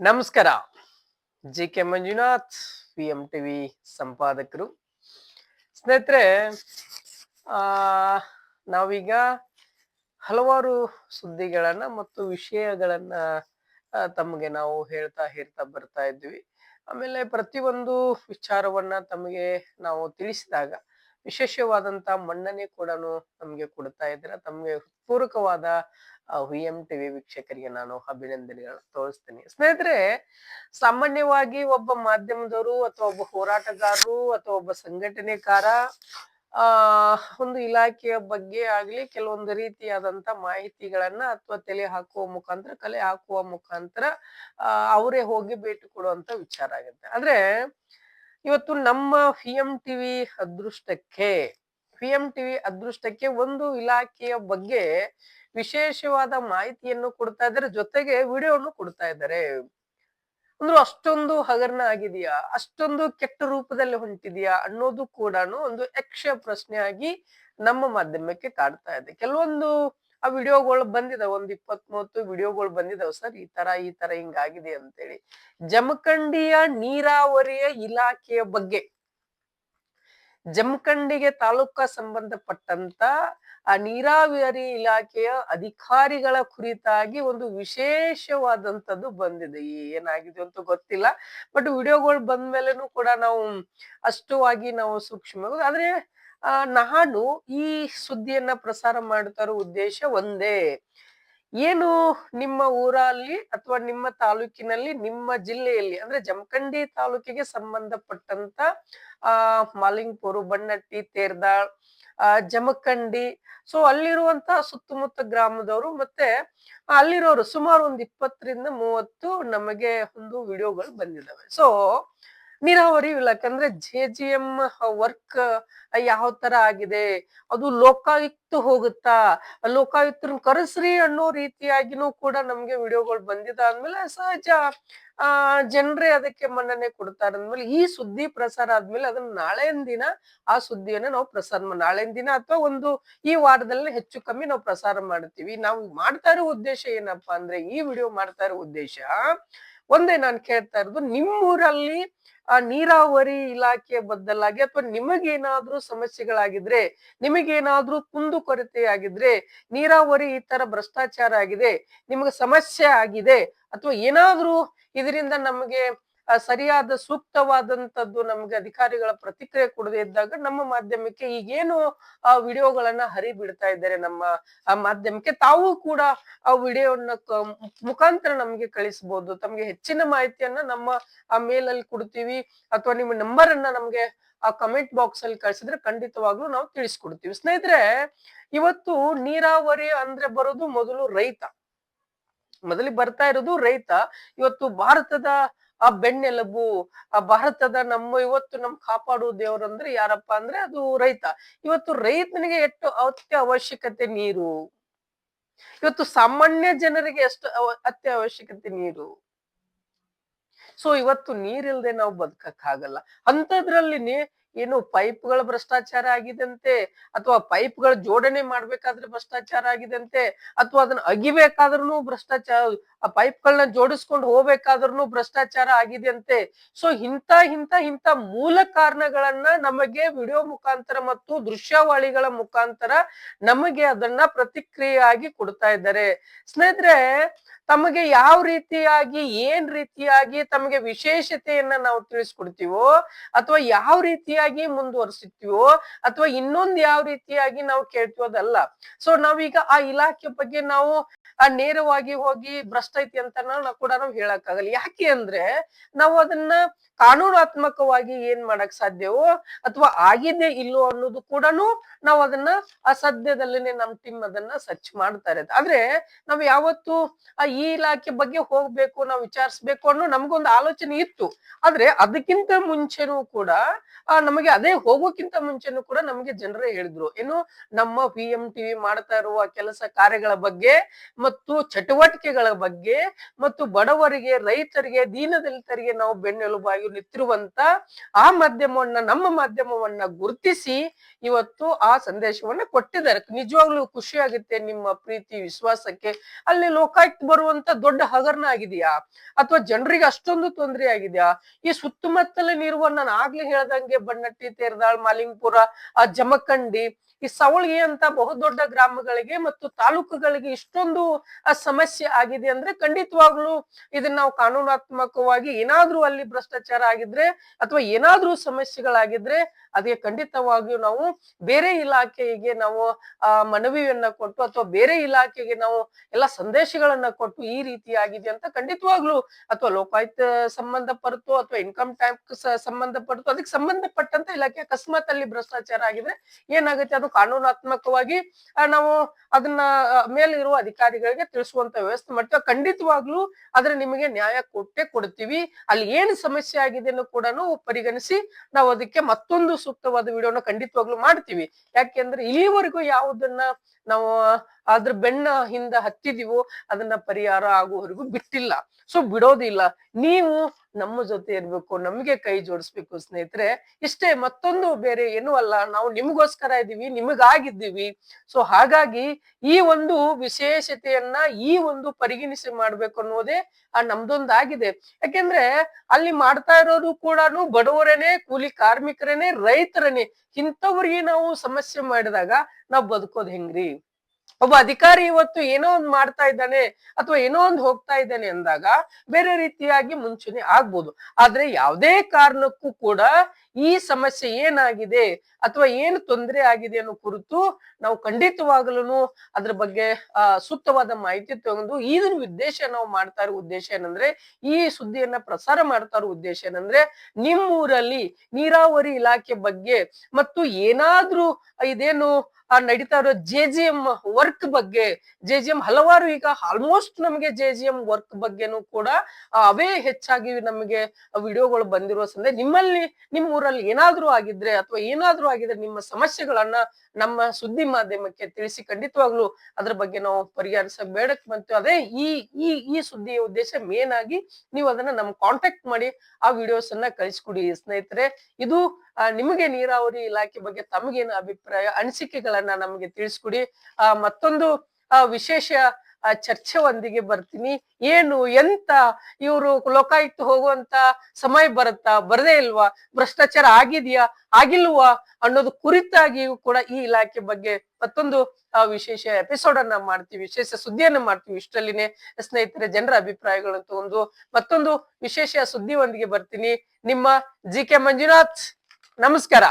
ನಮಸ್ಕಾರ. G K Manjunath P M TV ಸಂಪಾದಕರು. ಸ್ನೇಹಿತರೆ ನಾವೀಗ ಹಲವಾರು ಸುದ್ದಿಗಳನ್ನ ಮತ್ತು ವಿಷಯಗಳನ್ನ ತಮಗೆ ನಾವು ಹೇಳ್ತಾ ಹೇಳ್ತಾ ಬರ್ತಾ ಇದ್ವಿ. ಆಮೇಲೆ ಪ್ರತಿಯೊಂದು ವಿಚಾರವನ್ನ ತಮಗೆ ನಾವು ತಿಳಿಸಿದಾಗ ವಿಶೇಷವಾದಂತ ಮನ್ನಣೆ ಕೂಡ ನಮಗೆ ಕೊಡ್ತಾ ಇದ್ದೀರಾ. ತಮಗೆ ಹೃತ್ಪೂರ್ವಕವಾದ ವಿ ಎಂ ಟಿವಿ ವೀಕ್ಷಕರಿಗೆ ನಾನು ಅಭಿನಂದನೆಗಳನ್ನು ತೋರಿಸ್ತೀನಿ. ಸ್ನೇಹಿತರೆ, ಸಾಮಾನ್ಯವಾಗಿ ಒಬ್ಬ ಮಾಧ್ಯಮದವರು ಅಥವಾ ಒಬ್ಬ ಹೋರಾಟಗಾರರು ಅಥವಾ ಒಬ್ಬ ಸಂಘಟನೆಕಾರ ಒಂದು ಇಲಾಖೆಯ ಬಗ್ಗೆ ಆಗ್ಲಿ ಕೆಲವೊಂದು ರೀತಿಯಾದಂತ ಮಾಹಿತಿಗಳನ್ನ ಅಥವಾ ತಲೆ ಹಾಕುವ ಮುಖಾಂತರ, ಕಲೆ ಹಾಕುವ ಮುಖಾಂತರ ಅವರೇ ಹೋಗಿ ಭೇಟಿ ಕೊಡುವಂತ ವಿಚಾರ ಆಗುತ್ತೆ. ಆದ್ರೆ ಇವತ್ತು ನಮ್ಮ ಪಿ ಎಂ ಟಿವಿ ಅದೃಷ್ಟಕ್ಕೆ ಪಿ ಎಂ ಟಿವಿ ಅದೃಷ್ಟಕ್ಕೆ ಒಂದು ಇಲಾಖೆಯ ಬಗ್ಗೆ ವಿಶೇಷವಾದ ಮಾಹಿತಿಯನ್ನು ಕೊಡ್ತಾ ಇದ್ದಾರೆ. ಜೊತೆಗೆ ವಿಡಿಯೋನು ಕೊಡ್ತಾ ಇದ್ದಾರೆ. ಅಂದ್ರೆ ಅಷ್ಟೊಂದು ಹಗರಣ ಆಗಿದೆಯಾ? ಅಷ್ಟೊಂದು ಕೆಟ್ಟ ರೂಪದಲ್ಲಿ ಹೊಂಟಿದೆಯಾ ಅನ್ನೋದು ಕೂಡ ಒಂದು ಯಕ್ಷ ಪ್ರಶ್ನೆ ಆಗಿ ನಮ್ಮ ಮಾಧ್ಯಮಕ್ಕೆ ಕಾಡ್ತಾ ಇದೆ. ಕೆಲವೊಂದು ಆ ವಿಡಿಯೋಗಳು ಬಂದಿದಾವ. ಒಂದ್ ಇಪ್ಪತ್ ಮೂವತ್ತು ವಿಡಿಯೋಗಳು ಬಂದಿದಾವೆ. ಸರ್, ಈ ತರ ಈ ತರ ಹಿಂಗಾಗಿದೆ ಅಂತೇಳಿ. ಜಮಖಂಡಿಯ ನೀರಾವರಿಯ ಇಲಾಖೆಯ ಬಗ್ಗೆ ಜಮಖಂಡಿಗೆ ತಾಲೂಕ ಸಂಬಂಧಪಟ್ಟಂತ ಆ ನೀರಾವರಿ ಇಲಾಖೆಯ ಅಧಿಕಾರಿಗಳ ಕುರಿತಾಗಿ ಒಂದು ವಿಶೇಷವಾದಂತದ್ದು ಬಂದಿದೆ. ಏನಾಗಿದೆ ಅಂತ ಗೊತ್ತಿಲ್ಲ. ಬಟ್ ವಿಡಿಯೋಗಳು ಬಂದ್ಮೇಲೆನೂ ಕೂಡ ನಾವು ಅಷ್ಟುವಾಗಿ ನಾವು ಸೂಕ್ಷ್ಮ ಆದ್ರೆ ನಾನು ಈ ಸುದ್ದಿಯನ್ನ ಪ್ರಸಾರ ಮಾಡ್ತಾರೋ ಉದ್ದೇಶ ಒಂದೇ. ಏನು ನಿಮ್ಮ ಊರಲ್ಲಿ ಅಥವಾ ನಿಮ್ಮ ತಾಲೂಕಿನಲ್ಲಿ, ನಿಮ್ಮ ಜಿಲ್ಲೆಯಲ್ಲಿ, ಅಂದ್ರೆ ಜಮಖಂಡಿ ತಾಲೂಕಿಗೆ ಸಂಬಂಧಪಟ್ಟಂತ, ಆ, ಮಾಲಿಂಗ್ಪುರು, ಬಣ್ಣಟ್ಟಿ, ತೇರ್ದಾಳ್, ಆ, ಜಮಖಂಡಿ ಸೊ ಅಲ್ಲಿರುವಂತ ಸುತ್ತಮುತ್ತ ಗ್ರಾಮದವರು ಮತ್ತೆ ಅಲ್ಲಿರೋರು ಸುಮಾರು ಒಂದ್ ಇಪ್ಪತ್ತರಿಂದ ಮೂವತ್ತು ನಮಗೆ ಒಂದು ವಿಡಿಯೋಗಳು ಬಂದಿದ್ದಾವೆ ಸೊ ನೀರಾವರಿ ಇಲಾಖೆ ಅಂದ್ರೆ ಜೆ ಜಿ ಎಂ ವರ್ಕ್ ಯಾವ ತರ ಆಗಿದೆ? ಅದು ಲೋಕಾಯುಕ್ತ ಹೋಗುತ್ತಾ? ಲೋಕಾಯುಕ್ತರನ್ನ ಕರೆಸ್ರಿ ಅನ್ನೋ ರೀತಿಯಾಗಿನೂ ಕೂಡ ನಮ್ಗೆ ವಿಡಿಯೋಗಳು ಬಂದಿದ್ದಾದ್ಮೇಲೆ ಸಹಜ. ಆ, ಜನರೇ ಅದಕ್ಕೆ ಮನ್ನಣೆ ಕೊಡ್ತಾರೆ ಅಂದ್ಮೇಲೆ ಈ ಸುದ್ದಿ ಪ್ರಸಾರ ಆದ್ಮೇಲೆ ಅದನ್ನ ನಾಳೆಯ ದಿನ ಆ ಸುದ್ದಿಯನ್ನ ನಾವು ಪ್ರಸಾರ ನಾಳೆಯ ದಿನ ಅಥವಾ ಒಂದು ಈ ವಾರದಲ್ಲಿ ಹೆಚ್ಚು ಕಮ್ಮಿ ನಾವು ಪ್ರಸಾರ ಮಾಡ್ತೀವಿ. ನಾವು ಮಾಡ್ತಾ ಇರೋ ಉದ್ದೇಶ ಏನಪ್ಪಾ ಅಂದ್ರೆ ಈ ವಿಡಿಯೋ ಮಾಡ್ತಾ ಇರೋ ಉದ್ದೇಶ, ಒಂದೇ ನಾನು ಕೇಳ್ತಾ ಇರೋದು ನಿಮ್ಮೂರಲ್ಲಿ ಆ ನೀರಾವರಿ ಇಲಾಖೆಯ ಬದಲಾಗಿ ಅಥವಾ ನಿಮಗೇನಾದ್ರೂ ಸಮಸ್ಯೆಗಳಾಗಿದ್ರೆ, ನಿಮಗೇನಾದ್ರೂ ಕುಂದು ಕೊರತೆ ಆಗಿದ್ರೆ ನೀರಾವರಿ ಈ ತರ ಭ್ರಷ್ಟಾಚಾರ ಆಗಿದೆ, ನಿಮಗೆ ಸಮಸ್ಯೆ ಆಗಿದೆ ಅಥವಾ ಏನಾದ್ರೂ ಇದರಿಂದ ನಮಗೆ ಸರಿಯಾದ ಸೂಕ್ತವಾದಂತದ್ದು ನಮ್ಗೆ ಅಧಿಕಾರಿಗಳ ಪ್ರತಿಕ್ರಿಯೆ ಕೊಡದೇ ಇದ್ದಾಗ ನಮ್ಮ ಮಾಧ್ಯಮಕ್ಕೆ ಈಗೇನು ಆ ವಿಡಿಯೋಗಳನ್ನ ಹರಿ ಬಿಡ್ತಾ ಇದ್ದಾರೆ ನಮ್ಮ ಮಾಧ್ಯಮಕ್ಕೆ, ತಾವು ಕೂಡ ಆ ವಿಡಿಯೋನ ಮುಖಾಂತರ ನಮ್ಗೆ ಕಳಿಸಬಹುದು ತಮ್ಗೆ ಹೆಚ್ಚಿನ ಮಾಹಿತಿಯನ್ನ ನಮ್ಮ ಆ ಮೇಲ್ ಅಲ್ಲಿ ಕೊಡ್ತೀವಿ ಅಥವಾ ನಿಮ್ಮ ನಂಬರ್ ಅನ್ನ ನಮ್ಗೆ ಆ ಕಮೆಂಟ್ ಬಾಕ್ಸ್ ಅಲ್ಲಿ ಕಳ್ಸಿದ್ರೆ ಖಂಡಿತವಾಗ್ಲೂ ನಾವು ತಿಳಿಸ್ಕೊಡ್ತೀವಿ. ಸ್ನೇಹಿತರೆ, ಇವತ್ತು ನೀರಾವರಿ ಅಂದ್ರೆ ಬರೋದು ಮೊದಲು ರೈತ. ಮೊದಲಿಗೆ ಬರ್ತಾ ಇರೋದು ರೈತ. ಇವತ್ತು ಭಾರತದ ಆ ಬೆನ್ನೆಲುಬು ಆ ಭಾರತದ ನಮ್ಮ ಇವತ್ತು ನಮ್ ಕಾಪಾಡುವ ದೇವರಂದ್ರೆ ಯಾರಪ್ಪ ಅಂದ್ರೆ ಅದು ರೈತ. ಇವತ್ತು ರೈತನಿಗೆ ಎಷ್ಟು ಅತ್ಯ ಅವಶ್ಯಕತೆ ನೀರು? ಇವತ್ತು ಸಾಮಾನ್ಯ ಜನರಿಗೆ ಎಷ್ಟು ಅತ್ಯ ಅವಶ್ಯಕತೆ ನೀರು? ಸೊ ಇವತ್ತು ನೀರಿಲ್ದೆ ನಾವು ಬದುಕಕ್ಕಾಗಲ್ಲ. ಅಂತದ್ರಲ್ಲಿ ಏನು ಪೈಪ್ಗಳ ಭ್ರಷ್ಟಾಚಾರ ಆಗಿದಂತೆ ಅಥವಾ ಪೈಪ್ಗಳ ಜೋಡಣೆ ಮಾಡ್ಬೇಕಾದ್ರೆ ಭ್ರಷ್ಟಾಚಾರ ಆಗಿದಂತೆ ಅಥವಾ ಅದನ್ನ ಅಗಿಬೇಕಾದ್ರೂ ಭ್ರಷ್ಟಾಚಾರ, ಆ ಪೈಪ್ಗಳನ್ನ ಜೋಡಿಸ್ಕೊಂಡು ಹೋಗ್ಬೇಕಾದ್ರೂ ಭ್ರಷ್ಟಾಚಾರ ಆಗಿದೆ ಅಂತೆ ಸೊ ಇಂಥ ಇಂತ ಇಂತ ಮೂಲ ಕಾರಣಗಳನ್ನ ನಮಗೆ ವಿಡಿಯೋ ಮುಖಾಂತರ ಮತ್ತು ದೃಶ್ಯಾವಳಿಗಳ ಮುಖಾಂತರ ನಮಗೆ ಅದನ್ನ ಪ್ರತಿಕ್ರಿಯೆಯಾಗಿ ಕೊಡ್ತಾ ಇದ್ದಾರೆ. ಸ್ನೇಹಿತರೆ ತಮಗೆ ಯಾವ ರೀತಿಯಾಗಿ, ಏನ್ ರೀತಿಯಾಗಿ ತಮಗೆ ವಿಶೇಷತೆಯನ್ನ ನಾವು ತಿಳಿಸ್ಕೊಡ್ತೀವೋ, ಅಥವಾ ಯಾವ ರೀತಿಯಾಗಿ ಮುಂದುವರಿಸುತ್ತೀವೋ ಅಥವಾ ಇನ್ನೊಂದು ಯಾವ ರೀತಿಯಾಗಿ ನಾವು ಕೇಳ್ತೀವೋ ಅದಲ್ಲ. ಸೊ ನಾವೀಗ ಆ ಇಲಾಖೆ ಬಗ್ಗೆ ನಾವು ಆ ನೇರವಾಗಿ ಹೋಗಿ ಭ್ರಷ್ಟ ಐತಿ ಅಂತ ಕೂಡ ನಾವು ಹೇಳಕ್ಕಾಗಲ್ಲ. ಯಾಕೆ ಅಂದ್ರೆ ನಾವು ಅದನ್ನ ಕಾನೂನಾತ್ಮಕವಾಗಿ ಏನ್ ಮಾಡಕ್ ಸಾಧ್ಯವೋ ಅಥವಾ ಆಗಿದೆ ಇಲ್ಲೋ ಅನ್ನೋದು ಕೂಡ ನಾವು ಅದನ್ನ ಆ ಸದ್ಯದಲ್ಲೇನೆ ನಮ್ ಟೀಮ್ ಅದನ್ನ ಸರ್ಚ್ ಮಾಡ್ತಾರೆ. ಆದ್ರೆ ನಾವ್ ಯಾವತ್ತು ಆ ಈ ಇಲಾಖೆ ಬಗ್ಗೆ ಹೋಗ್ಬೇಕು, ನಾವು ವಿಚಾರಿಸ್ಬೇಕು ಅನ್ನೋ ನಮ್ಗೊಂದು ಆಲೋಚನೆ ಇತ್ತು. ಆದ್ರೆ ಅದಕ್ಕಿಂತ ಮುಂಚೆನೂ ಕೂಡ ಆ ನಮಗೆ ಅದೇ ಹೋಗೋಕ್ಕಿಂತ ಮುಂಚೆನೂ ಕೂಡ ನಮಗೆ ಜನರೇ ಹೇಳಿದ್ರು. ಏನು ನಮ್ಮ ಪಿ ಎಂ ಟಿವಿ ಮಾಡ್ತಾ ಇರುವ ಕೆಲಸ ಕಾರ್ಯಗಳ ಬಗ್ಗೆ ಮತ್ತು ಚಟುವಟಿಕೆಗಳ ಬಗ್ಗೆ ಮತ್ತು ಬಡವರಿಗೆ, ರೈತರಿಗೆ, ದೀನದಲಿತರಿಗೆ ನಾವು ಬೆನ್ನೆಲುಬಾಗಿ ನಿಂತಿರುವಂತ ಆ ಮಾಧ್ಯಮವನ್ನ, ನಮ್ಮ ಮಾಧ್ಯಮವನ್ನ ಗುರುತಿಸಿ ಇವತ್ತು ಆ ಸಂದೇಶವನ್ನ ಕೊಟ್ಟಿದ್ದಾರೆ. ನಿಜವಾಗ್ಲೂ ಖುಷಿ ಆಗುತ್ತೆ ನಿಮ್ಮ ಪ್ರೀತಿ, ವಿಶ್ವಾಸಕ್ಕೆ. ಅಲ್ಲಿ ಲೋಕಾಯುಕ್ತ ಬರುವಂತ ದೊಡ್ಡ ಹಗರಣ ಆಗಿದೆಯಾ? ಅಥವಾ ಜನರಿಗೆ ಅಷ್ಟೊಂದು ತೊಂದರೆ ಆಗಿದೆಯಾ? ಈ ಸುತ್ತಮುತ್ತಲಿನಿರುವ ನಾನು ಆಗ್ಲೇ ಹೇಳ್ದಂಗೆ ಬಣ್ಣಟ್ಟಿ ತೇರದಾಳ್ ಮಾಲಿಂಗ್ಪುರ ಆ ಜಮಖಂಡಿ, ಈ ಸವಳ್ಗಿ ಅಂತ ಬಹುದೊಡ್ಡ ಗ್ರಾಮಗಳಿಗೆ ಮತ್ತು ತಾಲೂಕುಗಳಿಗೆ ಇಷ್ಟೊಂದು ಆ ಸಮಸ್ಯೆ ಆಗಿದೆ ಅಂದ್ರೆ ಖಂಡಿತವಾಗ್ಲೂ ಇದನ್ನ ನಾವು ಕಾನೂನಾತ್ಮಕವಾಗಿ ಏನಾದ್ರೂ ಅಲ್ಲಿ ಭ್ರಷ್ಟಾಚಾರ ಆಗಿದ್ರೆ ಅಥವಾ ಏನಾದ್ರೂ ಸಮಸ್ಯೆಗಳಾಗಿದ್ರೆ ಅದಕ್ಕೆ ಖಂಡಿತವಾಗಿಯೂ ನಾವು ಬೇರೆ ಇಲಾಖೆಗೆ ನಾವು, ಆ, ಮನವಿಯನ್ನ ಕೊಟ್ಟು ಅಥವಾ ಬೇರೆ ಇಲಾಖೆಗೆ ನಾವು ಎಲ್ಲ ಸಂದೇಶಗಳನ್ನ ಕೊಟ್ಟು ಈ ರೀತಿ ಆಗಿದೆ ಅಂತ ಖಂಡಿತವಾಗ್ಲೂ ಅಥವಾ ಲೋಕಾಯುಕ್ತ ಸಂಬಂಧಪಟ್ಟು ಅಥವಾ ಇನ್ಕಮ್ ಟ್ಯಾಕ್ಸ್ ಸಂಬಂಧಪಟ್ಟು ಅದಕ್ಕೆ ಸಂಬಂಧಪಟ್ಟಂತ ಇಲಾಖೆ ಅಕಸ್ಮಾತ್ ಅಲ್ಲಿ ಭ್ರಷ್ಟಾಚಾರ ಆಗಿದ್ರೆ ಏನಾಗುತ್ತೆ? ಅದು ಕಾನೂನಾತ್ಮಕವಾಗಿ ನಾವು ಅದನ್ನ ಮೇಲಿರುವ ಅಧಿಕಾರಿಗಳಿಗೆ ತಿಳಿಸುವಂತ ವ್ಯವಸ್ಥೆ ಮಾಡ್ತೀವಿ. ಖಂಡಿತವಾಗ್ಲೂ ಆದ್ರೆ ನಿಮಗೆ ನ್ಯಾಯ ಕೊಟ್ಟೆ ಕೊಡ್ತೀವಿ. ಅಲ್ಲಿ ಏನು ಸಮಸ್ಯೆ ಆಗಿದೆ ಕೂಡ ಪರಿಗಣಿಸಿ ನಾವು ಅದಕ್ಕೆ ಮತ್ತೊಂದು ಸೂಕ್ತವಾದ ವಿಡಿಯೋನ ಖಂಡಿತವಾಗ್ಲೂ ಮಾಡ್ತೀವಿ. ಯಾಕೆಂದ್ರೆ ಇಲ್ಲಿವರೆಗೂ ಯಾವುದನ್ನ ನಾವು ಅದ್ರ ಬೆನ್ನ ಹಿಂದ ಹತ್ತಿದೀವೋ ಅದನ್ನ ಪರಿಹಾರ ಆಗುವವರೆಗೂ ಬಿಟ್ಟಿಲ್ಲ. ಸೊ ಬಿಡೋದಿಲ್ಲ ನೀವು ನಮ್ಮ ಜೊತೆ ಇರ್ಬೇಕು, ನಮ್ಗೆ ಕೈ ಜೋಡಿಸ್ಬೇಕು ಸ್ನೇಹಿತರೆ. ಇಷ್ಟೇ ಮತ್ತೊಂದು ಬೇರೆ ಏನೂ ಅಲ್ಲ. ನಾವು ನಿಮಗೋಸ್ಕರ ಇದೀವಿ, ನಿಮಗಾಗಿದ್ದೀವಿ. ಸೊ ಹಾಗಾಗಿ ಈ ಒಂದು ವಿಶೇಷತೆಯನ್ನ ಈ ಒಂದು ಪರಿಗಣಿಸಿ ಮಾಡ್ಬೇಕು ಅನ್ನೋದೇ ಆ ನಮ್ದೊಂದಾಗಿದೆ. ಯಾಕೆಂದ್ರೆ ಅಲ್ಲಿ ಮಾಡ್ತಾ ಇರೋರು ಕೂಡ ಬಡವರೇನೆ, ಕೂಲಿ ಕಾರ್ಮಿಕರೇನೆ, ರೈತರನೇ. ಇಂಥವ್ರಿಗೆ ನಾವು ಸಮಸ್ಯೆ ಮಾಡಿದಾಗ ನಾವು ಬದುಕೋದ್ ಹೆಂಗ್ರಿ? ಒಬ್ಬ ಅಧಿಕಾರಿ ಇವತ್ತು ಏನೋ ಒಂದ್ ಮಾಡ್ತಾ ಇದ್ದಾನೆ ಅಥವಾ ಏನೋ ಒಂದ್ ಹೋಗ್ತಾ ಇದ್ದಾನೆ ಅಂದಾಗ ಬೇರೆ ರೀತಿಯಾಗಿ ಮುಂಚೂಣಿ ಆಗ್ಬೋದು. ಆದ್ರೆ ಯಾವುದೇ ಕಾರಣಕ್ಕೂ ಕೂಡ ಈ ಸಮಸ್ಯೆ ಏನಾಗಿದೆ ಅಥವಾ ಏನು ತೊಂದರೆ ಆಗಿದೆ ಅನ್ನೋ ಕುರಿತು ನಾವು ಖಂಡಿತವಾಗ್ಲೂ ಅದ್ರ ಬಗ್ಗೆ ಸೂಕ್ತವಾದ ಮಾಹಿತಿ ತಗೊಂಡು ಇದನ್ನ ಉದ್ದೇಶ ನಾವು ಮಾಡ್ತಾ ಇರೋ ಉದ್ದೇಶ ಏನಂದ್ರೆ, ಈ ಸುದ್ದಿಯನ್ನ ಪ್ರಸಾರ ಮಾಡ್ತಾ ಇರೋ ಉದ್ದೇಶ ಏನಂದ್ರೆ, ನಿಮ್ಮೂರಲ್ಲಿ ನೀರಾವರಿ ಇಲಾಖೆ ಬಗ್ಗೆ ಮತ್ತು ಏನಾದ್ರೂ ಇದೇನು ಆ ನಡೀತಾ ಇರೋ ಜೆ ಜಿ ಎಂ ವರ್ಕ್ ಬಗ್ಗೆ. ಜೆ ಜಿ ಎಂ ಹಲವಾರು ಈಗ ಆಲ್ಮೋಸ್ಟ್ ನಮಗೆ ಜೆ ಜಿ ಎಂ ವರ್ಕ್ ಬಗ್ಗೆನೂ ಕೂಡ ಅವೇ ಹೆಚ್ಚಾಗಿ ನಮಗೆ ವಿಡಿಯೋಗಳು ಬಂದಿರೋ ಸಂದೇ ನಿಮ್ಮಲ್ಲಿ ನಿಮ್ಮ ಊರಲ್ಲಿ ಏನಾದ್ರೂ ಆಗಿದ್ರೆ ಅಥವಾ ಏನಾದ್ರೂ ಆಗಿದ್ರೆ ನಿಮ್ಮ ಸಮಸ್ಯೆಗಳನ್ನ ನಮ್ಮ ಸುದ್ದಿ ಮಾಧ್ಯಮಕ್ಕೆ ತಿಳಿಸಿ ಖಂಡಿತವಾಗ್ಲೂ ಅದ್ರ ಬಗ್ಗೆ ನಾವು ಪರಿಹರಿಸ ಬೇಡಕ್ ಬಂತು. ಅದೇ ಈ ಈ ಈ ಸುದ್ದಿಯ ಉದ್ದೇಶ ಮೇನ್ ಆಗಿ ನೀವು ಅದನ್ನ ನಮ್ ಕಾಂಟ್ಯಾಕ್ಟ್ ಮಾಡಿ ಆ ವಿಡಿಯೋಸ್ ಅನ್ನ ಕಳಿಸ್ಕೊಡಿ ಸ್ನೇಹಿತರೆ. ಇದು ನಿಮಗೆ ನೀರಾವರಿ ಇಲಾಖೆ ಬಗ್ಗೆ ತಮಗೇನು ಅಭಿಪ್ರಾಯ ಅನಿಸಿಕೆಗಳನ್ನ ನಮಗೆ ತಿಳಿಸ್ಕೊಡಿ. ಆ ಮತ್ತೊಂದು ಆ ವಿಶೇಷ ಆ, ಚರ್ಚೆ ಒಂದಿಗೆ ಬರ್ತೀನಿ. ಏನು ಎಂತ ಇವರು ಲೋಕಾಯುಕ್ತ ಹೋಗುವಂತ ಸಮಯ ಬರುತ್ತಾ ಬರದೇ ಇಲ್ವಾ? ಭ್ರಷ್ಟಾಚಾರ ಆಗಿದೆಯಾ ಆಗಿಲ್ವಾ? ಅನ್ನೋದು ಕುರಿತಾಗಿಯೂ ಕೂಡ ಈ ಇಲಾಖೆ ಬಗ್ಗೆ ಮತ್ತೊಂದು ವಿಶೇಷ ಎಪಿಸೋಡ್ ಅನ್ನ ಮಾಡ್ತೀವಿ ವಿಶೇಷ ಸುದ್ದಿಯನ್ನ ಮಾಡ್ತೀವಿ ಇಷ್ಟರಲ್ಲಿನೇ. ಸ್ನೇಹಿತರೆ ಜನರ ಅಭಿಪ್ರಾಯಗಳನ್ನು ತಗೊಂಡು ಮತ್ತೊಂದು ವಿಶೇಷ ಸುದ್ದಿ ಒಂದಿಗೆ ಬರ್ತೀನಿ. ನಿಮ್ಮ ಜಿ ಕೆ ಮಂಜುನಾಥ್. ನಮಸ್ಕಾರ.